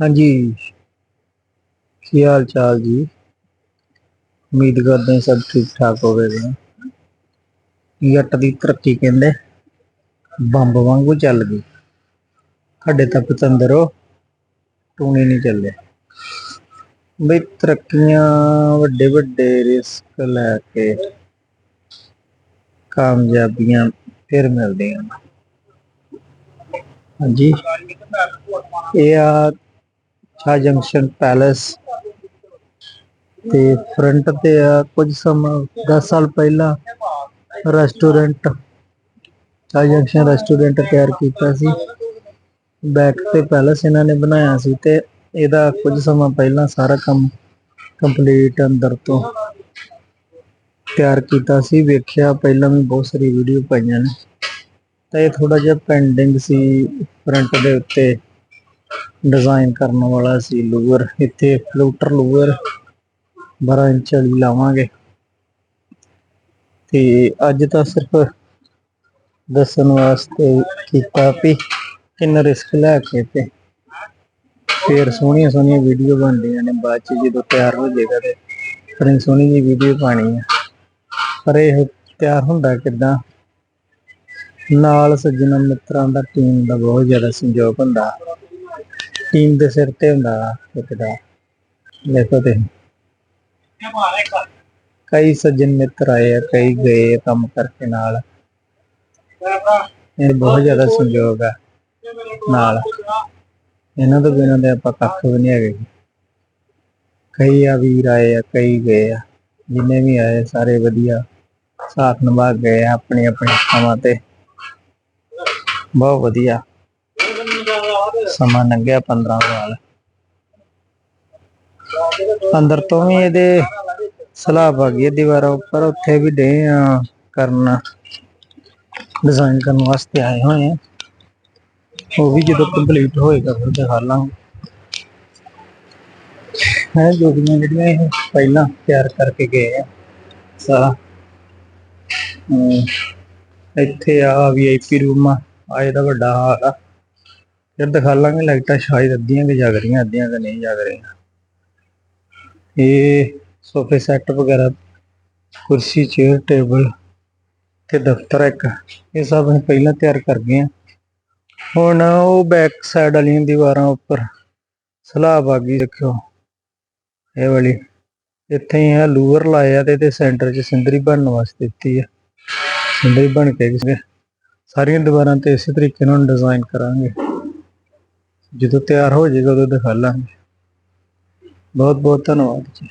ਹਾਂਜੀ। ਕੀ ਹਾਲ ਚਾਲ ਜੀ? ਉਮੀਦ ਕਰਦੇ ਹਾਂ ਸਭ ਠੀਕ ਠਾਕ ਹੋਵੇਗਾ। ਜੱਟ ਦੀ ਤਰੱਕੀ ਕਹਿੰਦੇ, ਬੰਬ ਵਾਂਗੂ ਚੱਲ ਗਈ। ਸਾਡੇ ਤਾਂ ਪਤੰਦਰੋ, ਟੂਣੀ ਨਹੀਂ ਚੱਲੇ। ਬਈ ਤਰੱਕੀਆਂ ਵੱਡੇ ਵੱਡੇ ਰਿਸਕ ਲੈ ਕੇ ਕਾਮਯਾਬੀਆਂ ਫਿਰ ਮਿਲਦੀਆਂ ਹਾਂਜੀ। ਇਹ ਆ ਸ਼ਾਹ ਜੰਕਸ਼ਨ ਪੈਲੇਸ ਤੇ ਫਰੰਟ ਤੇ ਆ ਕੁਝ ਸਮਾਂ 10 ਸਾਲ ਪਹਿਲਾਂ ਰੈਸਟੋਰੈਂਟ, ਸ਼ਾਹ ਜੰਕਸ਼ਨ ਰੈਸਟੋਰੈਂਟ ਤਿਆਰ ਕੀਤਾ ਸੀ। ਬੈਕ ਤੇ ਪੈਲੇਸ ਇਹਨਾਂ ਨੇ ਬਣਾਇਆ ਸੀ ਤੇ ਇਹਦਾ ਕੁਝ ਸਮਾਂ ਪਹਿਲਾਂ ਸਾਰਾ ਕੰਮ ਕੰਪਲੀਟ ਅੰਦਰ ਤੋਂ ਤਿਆਰ ਕੀਤਾ ਸੀ। ਵੇਖਿਆ ਪਹਿਲਾਂ ਵੀ ਬਹੁਤ ਸਾਰੀ ਵੀਡੀਓ ਪਾਈਆਂ ਨੇ। ਤਾਂ ਇਹ ਥੋੜਾ ਜਿਹਾ ਪੈਂਡਿੰਗ ਸੀ ਫਰੰਟ ਦੇ ਉੱਤੇ। ਡਿਜ਼ਾਈਨ ਕਰਨ ਵਾਲਾ ਸੀ ਲੂਅਰ। ਇੱਥੇ ਫਲੂਟਰ ਲੂਅਰ 12 ਇੰਚ ਵਾਲੀ ਲਾਵਾਂਗੇ। ਤੇ ਅੱਜ ਤਾਂ ਸਿਰਫ ਦੱਸਣ ਵਾਸਤੇ ਕੀਤਾ ਵੀ ਕਿੰਨਾ ਰਿਸਕ ਲੈ ਕੇ ਤੇ ਫੇਰ ਸੋਹਣੀਆਂ ਸੋਹਣੀਆਂ ਵੀਡੀਓ ਬਣਦੀਆਂ ਨੇ। ਬਾਅਦ ਚ ਜਦੋਂ ਤਿਆਰ ਹੋ ਜਾਏਗਾ ਤੇ ਫਿਰ ਸੋਹਣੀ ਜੀ ਵੀਡੀਓ ਪਾਣੀ ਆ। ਪਰ ਇਹ ਤਿਆਰ ਹੁੰਦਾ ਕਿਦਾਂ? ਨਾਲ ਸੱਜਣਾ ਮਿੱਤਰਾਂ ਦਾ ਟੀਮ ਦਾ ਬਹੁਤ ਜ਼ਿਆਦਾ ਸੰਯੋਗ ਹੁੰਦਾ। ਟੀਮ ਦੇ ਸਿਰ ਤੇ ਹੁੰਦਾ ਵਾ ਇੱਕ ਦਾ ਦੇਖੋ ਤੇ ਕਈ ਸੱਜਣ ਮਿੱਤਰ ਆਏ ਆ, ਕਈ ਗਏ ਆ ਕੰਮ ਕਰਕੇ ਨਾਲ। ਇਹ ਬਹੁਤ ਜ਼ਿਆਦਾ ਸੰਯੋਗ ਆ ਨਾਲ। ਇਹਨਾਂ ਤੋਂ ਬਿਨਾਂ ਤੇ ਆਪਾਂ ਕੱਖ ਵੀ ਨਹੀਂ ਹੈਗੇ। ਕਈ ਆ ਵੀਰ ਆਏ ਆ, ਕਈ ਗਏ ਆ। ਜਿੰਨੇ ਵੀ ਆਏ ਸਾਰੇ ਵਧੀਆ। ਸਾਥ ਨਿਭਾ ਗਏ ਆ ਆਪਣੀ ਆਪਣੀ ਥਾਵਾਂ ਤੇ। ਬਹੁਤ ਵਧੀਆ। ਸਮਾਂ ਲੰਘਿਆ 15 ਸਾਲ। ਅੰਦਰ ਤੋਂ ਵੀ ਇਹਦੇ ਸਲਾਬ ਆ ਗਈ ਦੀਵਾਰਾਂ ਉੱਪਰ, ਉੱਥੇ ਵੀ ਡੇ ਕਰਨ। ਡਿਜ਼ਾਈਨ ਕਰਨ ਵਾਸਤੇ ਆਏ ਹੋਏ ਆ। ਉਹ ਵੀ ਜਦੋਂ ਕੰਪਲੀਟ ਹੋਏਗਾ ਫਿਰ ਦਿਖਾ ਲਾਂਗੇ ਹੈ ਜੋੜੀਆਂ ਜਿਹੜੀਆਂ ਇਹ ਪਹਿਲਾਂ ਤਿਆਰ ਕਰਕੇ ਗਏ ਆ, ਸਾਰਾ। ਇੱਥੇ ਆ ਵੀਆਈਪੀ ਰੂਮ ਆ ਆ ਇਹਦਾ ਵੱਡਾ ਹਾਲ ਆ। ਫਿਰ ਦਿਖਾ ਲਾਂਗੇ, ਲਾਈਟਾਂ ਸ਼ਾਇਦ ਅੱਧੀਆਂ ਕਿ ਜਗ ਰਹੀਆਂ, ਅੱਧੀਆਂ ਕਿ ਨਹੀਂ ਜਗ ਰਹੀਆਂ। ਇਹ ਸੋਫੇ ਸੈੱਟ ਵਗੈਰਾ, ਕੁਰਸੀ, ਚੇਅਰ, ਟੇਬਲ ਤੇ ਦਫ਼ਤਰ ਇੱਕ, ਇਹ ਸਭ ਅਸੀਂ ਪਹਿਲਾਂ ਤਿਆਰ ਕਰ ਗਏ ਆ ਹੁਣ ਉਹ ਬੈਕ ਸਾਈਡ ਵਾਲੀਆਂ ਦੀਵਾਰਾਂ ਉੱਪਰ ਸਲਾਬ ਆ ਗਈ ਦੇਖਿਓ। ਇਹ ਵਾਲੀ, ਇੱਥੇ ਹੀ ਆ, ਲੂਅਰ ਲਾਇਆ ਤੇ ਇਹਦੇ ਸੈਂਟਰ 'ਚ ਸਿੰਦਰੀ ਬਣਨ ਵਾਸਤੇ ਦਿੱਤੀ ਆ। ਸਿੰਦਰੀ ਬਣ ਕੇ ਗਈ ਸਾਰੀਆਂ ਦੀਵਾਰਾਂ ਤੇ ਇਸੇ ਤਰੀਕੇ ਨਾਲ ਡਿਜ਼ਾਈਨ ਕਰਾਂਗੇ। ਜਦੋਂ ਤਿਆਰ ਹੋ ਜਾਏਗਾ ਉਦੋਂ ਦਿਖਾ ਲਾਂਗੇ। ਬਹੁਤ ਬਹੁਤ ਧੰਨਵਾਦ ਜੀ।